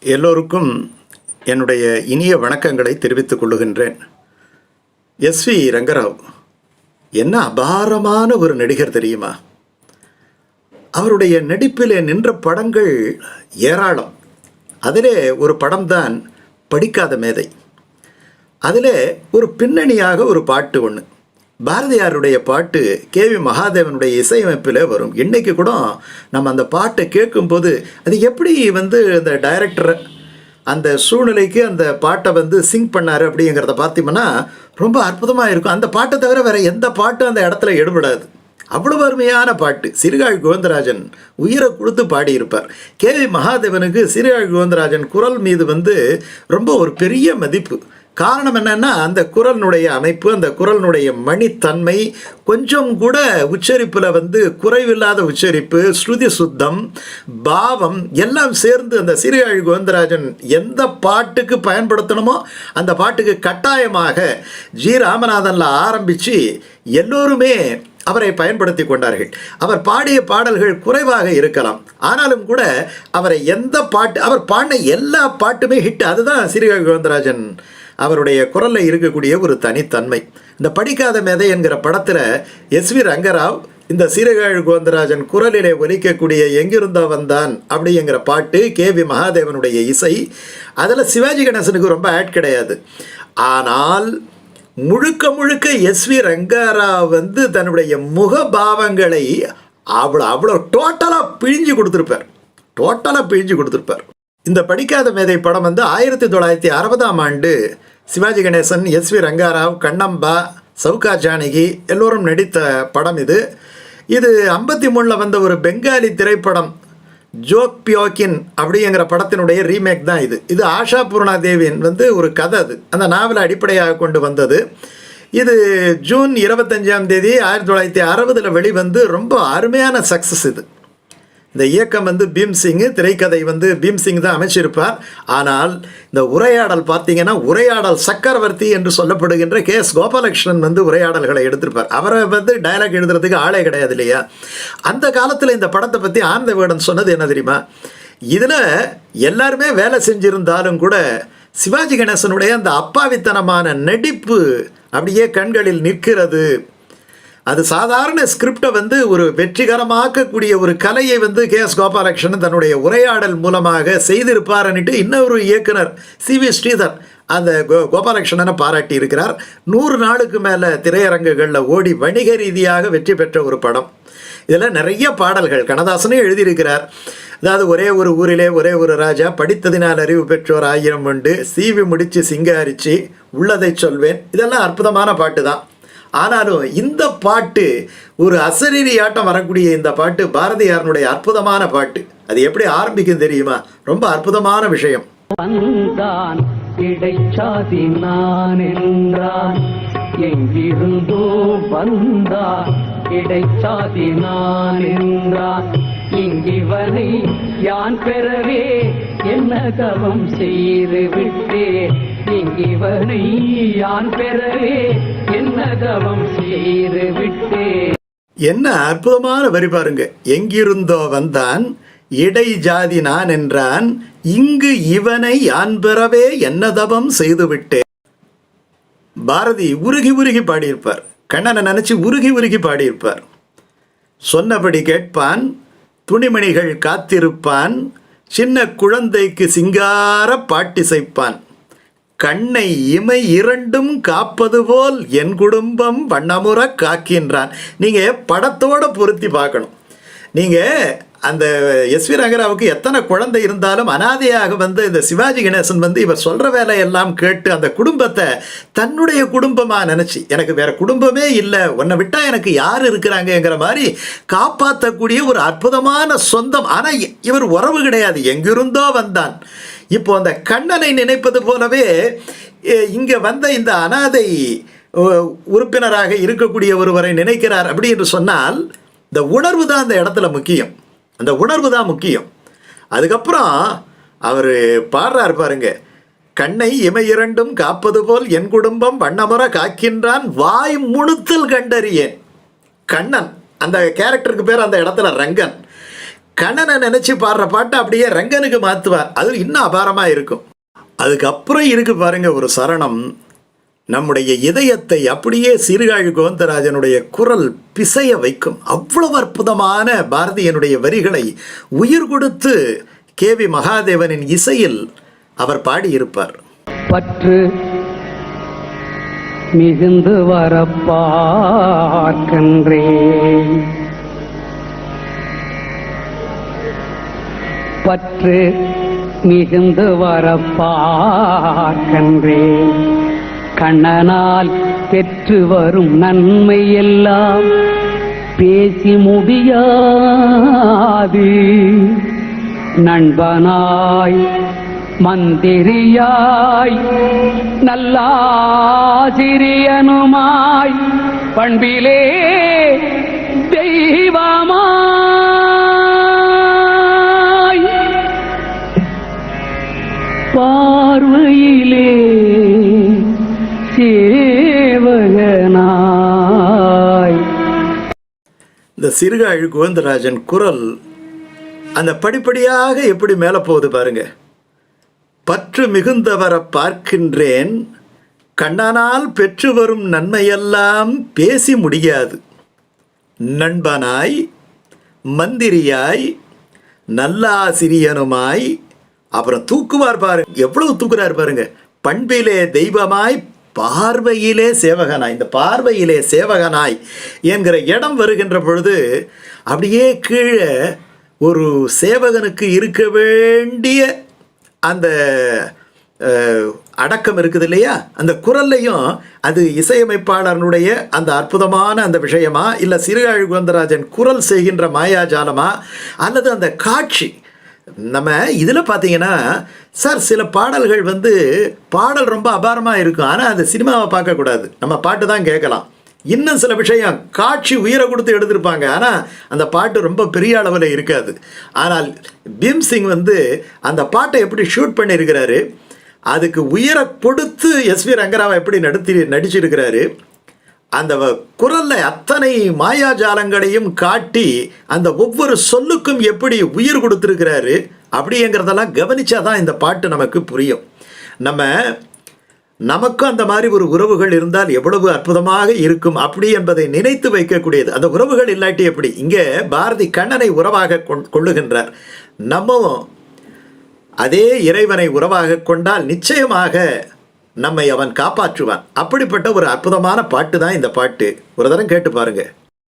எல்லோருக்கும் என்னுடைய இனிய வணக்கங்களை தெரிவித்துக் கொள்ளுகின்றேன். எஸ் வி ரங்கராவ் என்ன அபாரமான ஒரு நடிகர் தெரியுமா? அவருடைய நடிப்பிலே நின்ற படங்கள் ஏராளம். அதிலே ஒரு படம்தான் படிக்காத மேதை. அதிலே ஒரு பின்னணியாக ஒரு பாட்டு ஒன்று பாரதியாருடைய பாட்டு கேவி மகாதேவனுடைய இசையமைப்பில் வரும். இன்றைக்கி கூட நம்ம அந்த பாட்டை கேட்கும்போது அது எப்படி வந்து அந்த டைரக்டர் அந்த சூழ்நிலைக்கு அந்த பாட்டை வந்து சிங் பண்ணார் அப்படிங்கிறத பார்த்தீங்கன்னா ரொம்ப அற்புதமாக இருக்கும். அந்த பாட்டை தவிர வேறு எந்த பாட்டும் அந்த இடத்துல எடுபடாது. அவ்வளவு அருமையான பாட்டு. சிறுகாழ் கோவிந்தராஜன் உயிரை கொடுத்து பாடியிருப்பார். கேவி மகாதேவனுக்கு சிறுகாழ் கோவிந்தராஜன் குரல் மீது வந்து ரொம்ப ஒரு பெரிய மதிப்பு. காரணம் என்னன்னா அந்த குரலினுடைய அமைப்பு அந்த குரலினுடைய மணித்தன்மை கொஞ்சம் கூட உச்சரிப்பில் வந்து குறைவில்லாத உச்சரிப்பு ஸ்ருதி சுத்தம் பாவம் எல்லாம் சேர்ந்து அந்த சிறுகாழ் கோவிந்தராஜன் எந்த பாட்டுக்கு பயன்படுத்தணுமோ அந்த பாட்டுக்கு கட்டாயமாக ஜி. ராமநாதனில் ஆரம்பித்து எல்லோருமே அவரை பயன்படுத்தி கொண்டார்கள். அவர் பாடிய பாடல்கள் குறைவாக இருக்கலாம். ஆனாலும் கூட அவரை எந்த பாட்டு அவர் பாடின எல்லா பாட்டுமே ஹிட். அதுதான் சிறுகாழ் கோவிந்தராஜன் அவருடைய குரலில் இருக்கக்கூடிய ஒரு தனித்தன்மை. இந்த படிக்காத மேதை என்கிற படத்தில் எஸ் வி ரங்கராவ் இந்த சீரகாழ் கோந்தராஜன் குரலிலே ஒலிக்கக்கூடிய எங்கிருந்தோ வந்தான் அப்படிங்கிற பாட்டு கே வி மகாதேவனுடைய இசை. அதில் சிவாஜி கணேசனுக்கு ரொம்ப ஆட் கிடையாது. ஆனால் முழுக்க முழுக்க எஸ் வி ரங்காராவ் வந்து தன்னுடைய முகபாவங்களை அவ்வளோ அவ்வளோ டோட்டலாக பிழிஞ்சு கொடுத்துருப்பார். டோட்டலாக பிழிஞ்சு கொடுத்துருப்பார். இந்த படிக்காத மேதை படம் வந்து ஆயிரத்தி தொள்ளாயிரத்தி அறுபதாம் ஆண்டு சிவாஜி கணேசன் எஸ் வி ரங்காராவ் கண்ணம்பா சவுகா ஜானகி எல்லோரும் நடித்த படம் இது. இது ஐம்பத்தி மூணில் வந்த ஒரு பெங்காலி திரைப்படம் ஜோக் பியோக்கின் அப்படிங்கிற படத்தினுடைய ரீமேக் தான் இது. இது ஆஷா பூர்ணா தேவியின் வந்து ஒரு கதை அது. அந்த நாவலை அடிப்படையாக கொண்டு வந்தது. இது ஜூன் இருபத்தஞ்சாம் தேதி ஆயிரத்தி தொள்ளாயிரத்தி அறுபதில் வெளிவந்து ரொம்ப அருமையான சக்ஸஸ் இது. இந்த இயக்கம் வந்து பீம்சிங் திரைக்கதை வந்து பீம்சிங் தான் அமைச்சிருப்பார். ஆனால் இந்த உரையாடல் பார்த்தீங்கன்னா உரையாடல் சக்கரவர்த்தி என்று சொல்லப்படுகின்ற கே எஸ் கோபாலகிருஷ்ணன் வந்து உரையாடல்களை எடுத்திருப்பார். அவரை வந்து டயலாக் எழுதுறதுக்கு ஆளே கிடையாது இல்லையா? அந்த காலத்தில் இந்த படத்தை பற்றி ஆனந்த வேடன் சொன்னது என்ன தெரியுமா? இதில் எல்லாருமே வேலை செஞ்சிருந்தாலும் கூட சிவாஜி கணேசனுடைய அந்த அப்பாவித்தனமான நடிப்பு அப்படியே கண்களில் நிற்கிறது. அது சாதாரண ஸ்கிரிப்டை வந்து ஒரு வெற்றிகரமாக்கக்கூடிய ஒரு கலையை வந்து கே எஸ் கோபாலகிருஷ்ணன் தன்னுடைய உரையாடல் மூலமாக செய்திருப்பார்னுட்டு இன்னொரு இயக்குனர் சி வி ஸ்ரீதர் அந்த கோ கோபாலகிருஷ்ணனை பாராட்டி இருக்கிறார் நூறு நாளுக்கு மேலே திரையரங்குகளில் ஓடி வணிக ரீதியாக வெற்றி பெற்ற ஒரு படம். இதில் நிறைய பாடல்கள் கண்ணதாசனே எழுதியிருக்கிறார். அதாவது ஒரே ஒரு ஊரிலே ஒரே ஒரு ராஜா படித்ததினால் அறிவு பெற்றோர் ஆயிரம் உண்டு. சீவி முடித்து சிங்காரிச்சு உள்ளதை சொல்வேன். இதெல்லாம் அற்புதமான பாட்டு தான். ஆனாலும் இந்த பாட்டு ஒரு அசரீரி ஆட்டம் வரக்கூடிய இந்த பாட்டு பாரதியாரனுடைய அற்புதமான பாட்டு. அது எப்படி ஆரம்பிக்கும் தெரியுமா? ரொம்ப அற்புதமான விஷயம். வந்தான் இடைச்சாதி நான் என்றான் எங்கிருந்தோ வந்தான் இடைச்சாதி நான் என்றான் இங்கிவனை யான் பெறவே என்ன தவம் செய்து விட்டேன் இங்கிவனை யான் பெறவே? என்ன தவம் செய்து விட்டேன் என்ன அற்புதமான வரி பாருங்க. எங்கிருந்தோ வந்தான் இடை ஜாதி நான் என்றான் இங்கு இவனை யான் பெறவே? என்ன செய்து செய்துவிட்டேன் பாரதி உருகி உருகி பாடியிருப்பார். கண்ணனை நினைச்சு உருகி உருகி பாடியிருப்பார். சொன்னபடி கேட்பான் துணிமணிகள் காத்திருப்பான் சின்ன குழந்தைக்கு சிங்கார பாட்டிசைப்பான் கண்ணை இமை இரண்டும் காப்பது போல் என் குடும்பம் வண்ணமுற காக்கின்றான். நீங்கள் படத்தோடு பொருத்தி பார்க்கணும். நீங்கள் அந்த எஸ் வி ரங்கராவுக்கு எத்தனை குழந்தை இருந்தாலும் அனாதையாக வந்து இந்த சிவாஜி கணேசன் வந்து இவர் சொல்கிற வேலையெல்லாம் கேட்டு அந்த குடும்பத்தை தன்னுடைய குடும்பமாக நினச்சி எனக்கு வேறு குடும்பமே இல்லை உன்னை விட்டால் எனக்கு யார் இருக்கிறாங்கங்கிற மாதிரி காப்பாற்றக்கூடிய ஒரு அற்புதமான சொந்தம். ஆனால் இவர் உறவு கிடையாது எங்கிருந்தோ வந்தான். இப்போ அந்த கண்ணனை நினைப்பது போலவே இங்கே வந்த இந்த அனாதை உறுப்பினராக இருக்கக்கூடிய ஒருவரை நினைக்கிறார் அப்படி என்று சொன்னால் இந்த உணர்வு தான் அந்த இடத்துல முக்கியம். அந்த உணர்வு தான் முக்கியம். அதுக்கப்புறம் அவர் பாடுறார் பாருங்க. கண்ணை இமை இரண்டும் காப்பது போல் என் குடும்பம் வண்ணமுற காக்கின்றான் வாய் முணுத்தல் கண்டறியேன். கண்ணன் அந்த கேரக்டருக்கு பேர் அந்த இடத்துல ரங்கன். கண்ணனை நினச்சி பாடுற பாட்டை அப்படியே ரங்கனுக்கு மாற்றுவார் அது இன்னும் அபாரமாக இருக்கும். அதுக்கப்புறம் இருக்கு பாருங்க ஒரு சரணம். நம்முடைய இதயத்தை அப்படியே சீர்காழி கோவந்தராஜனுடைய குரல் பிசைய வைக்கும் அவ்வளவு அற்புதமான பாரதியனுடைய வரிகளை உயிர் கொடுத்து கே வி மகாதேவனின் இசையில் அவர் பாடியிருப்பார். பற்று மிகுந்து வரப்பார்க்கின்றேன் பற்று மிகுந்து வரப்பார்க்கின்றேன் கண்ணனால் பெற்று வரும் நன்மை எல்லாம் பேசி முடியாது. நண்பனாய் மந்திரியாய் நல்லாசிரியனுமாய் பண்பிலே தெய்வமாய் சிறுகாழி கோவிந்தராஜன் குரல் அந்த படிப்படியாக எப்படி மேலே போகுது பாருங்க. பற்று மிகுந்தவரை பார்க்கின்றேன் கண்ணானால் பெற்று வரும் நன்மையெல்லாம் பேசி முடியாது. நண்பனாய் மந்திரியாய் நல்லாசிரியனுமாய் அப்புறம் தூக்குவார் பாருங்க. எவ்வளவு தூக்குறார் பாருங்க. பண்பிலே தெய்வமாய் பார்வையிலே சேவகனாய். இந்த பார்வையிலே சேவகனாய் என்கிற இடம் வருகின்ற பொழுது அப்படியே கீழே ஒரு சேவகனுக்கு இருக்க வேண்டிய அந்த அடக்கம் இருக்குது இல்லையா? அந்த குரல்லையும் அது இசையமைப்பாளனுடைய அந்த அற்புதமான அந்த விஷயமா இல்லை சிறுகாழி கோந்தராஜன் குரல் செய்கின்ற மாயாஜாலமா அல்லது அந்த காட்சி நம்ம இதில் பார்த்தீங்கன்னா சார் சில பாடல்கள் வந்து பாடல் ரொம்ப அபாரமாக இருக்கும் ஆனால் அந்த சினிமாவை பார்க்கக்கூடாது. நம்ம பாட்டு தான் கேட்கலாம். இன்னும் சில விஷயம் காட்சி உயிரை கொடுத்து எடுத்திருப்பாங்க. ஆனால் அந்த பாட்டு ரொம்ப பெரிய அளவில் இருக்காது. ஆனால் பீம் சிங் வந்து அந்த பாட்டை எப்படி ஷூட் பண்ணியிருக்கிறாரு அதுக்கு உயிரை கொடுத்து எஸ்வி ரங்கராவை எப்படி நடத்தி நடிச்சிருக்கிறாரு அந்த வ- குரல்ல அத்தனை மாயாஜாலங்களையும் காட்டி அந்த ஒவ்வொரு சொல்லுக்கும் எப்படி உயிர் கொடுத்துருக்கிறாரு அப்படிங்கிறதெல்லாம் கவனிச்சாதான் இந்த பாட்டு நமக்கு புரியும். நம்ம நமக்கும் அந்த மாதிரி ஒரு உறவுகள் இருந்தால் எவ்வளவு அற்புதமாக இருக்கும் அப்படி என்பதை நினைத்து வைக்கக்கூடியது. அந்த உறவுகள் இல்லாட்டி எப்படி? இங்கே பாரதி கண்ணனை உறவாக கொண்- கொள்ளுகின்றார். நம்மவும் அதே இறைவனை உறவாக கொண்டால் நிச்சயமாக நம்மை அவன் காப்பாற்றுவான். அப்படிப்பட்ட ஒரு அற்புதமான பாட்டு தான் இந்த பாட்டு. ஒரு தரம் கேட்டு பாருங்க.